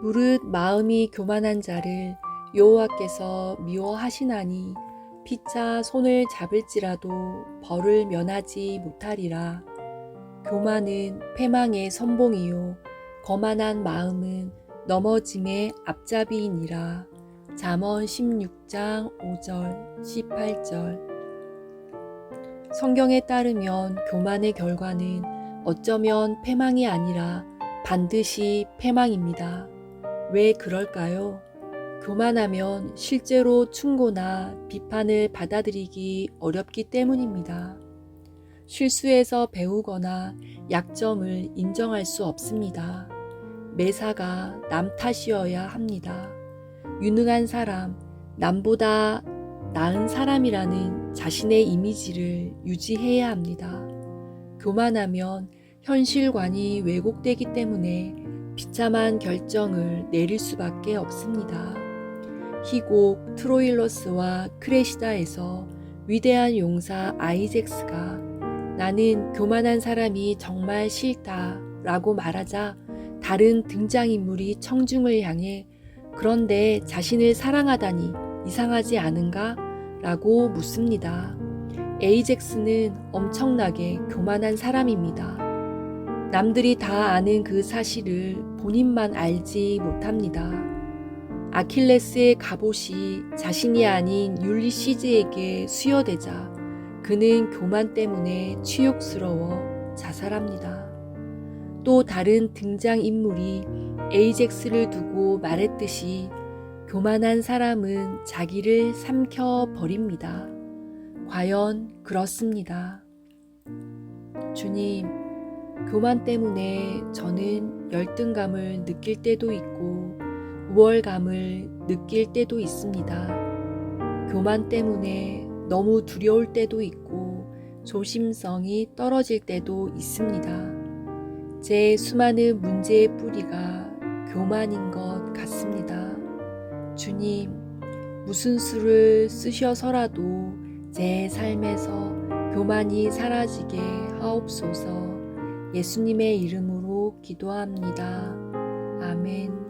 무릇 마음이 교만한 자를 여호와께서 미워하시나니 피차 손을 잡을지라도 벌을 면하지 못하리라. 교만은 패망의 선봉이요 거만한 마음은 넘어짐의 앞잡이이니라. 잠언 16장 5절 18절 성경에 따르면 교만의 결과는 어쩌면 패망이 아니라 반드시 패망입니다. 왜 그럴까요? 교만하면 실제로 충고나 비판을 받아들이기 어렵기 때문입니다. 실수에서 배우거나 약점을 인정할 수 없습니다. 매사가 남 탓이어야 합니다. 유능한 사람, 남보다 나은 사람이라는 자신의 이미지를 유지해야 합니다. 교만하면 현실관이 왜곡되기 때문에 비참한 결정을 내릴 수밖에 없습니다. 희곡 트로일러스와 크레시다에서 위대한 용사 아이젝스가 나는 교만한 사람이 정말 싫다 라고 말하자 다른 등장인물이 청중을 향해 그런데 자신을 사랑하다니 이상하지 않은가? 라고 묻습니다. 에이젝스는 엄청나게 교만한 사람입니다. 남들이 다 아는 그 사실을 본인만 알지 못합니다. 아킬레스의 갑옷이 자신이 아닌 율리시즈에게 수여되자 그는 교만 때문에 치욕스러워 자살합니다. 또 다른 등장인물이 에이젝스를 두고 말했듯이 교만한 사람은 자기를 삼켜 버립니다. 과연 그렇습니다. 주님, 교만 때문에 저는 열등감을 느낄 때도 있고 우월감을 느낄 때도 있습니다. 교만 때문에 너무 두려울 때도 있고 조심성이 떨어질 때도 있습니다. 제 수많은 문제의 뿌리가 교만인 것 같습니다. 주님, 무슨 수를 쓰셔서라도 제 삶에서 교만이 사라지게 하옵소서 예수님의 이름으로 기도합니다. 아멘.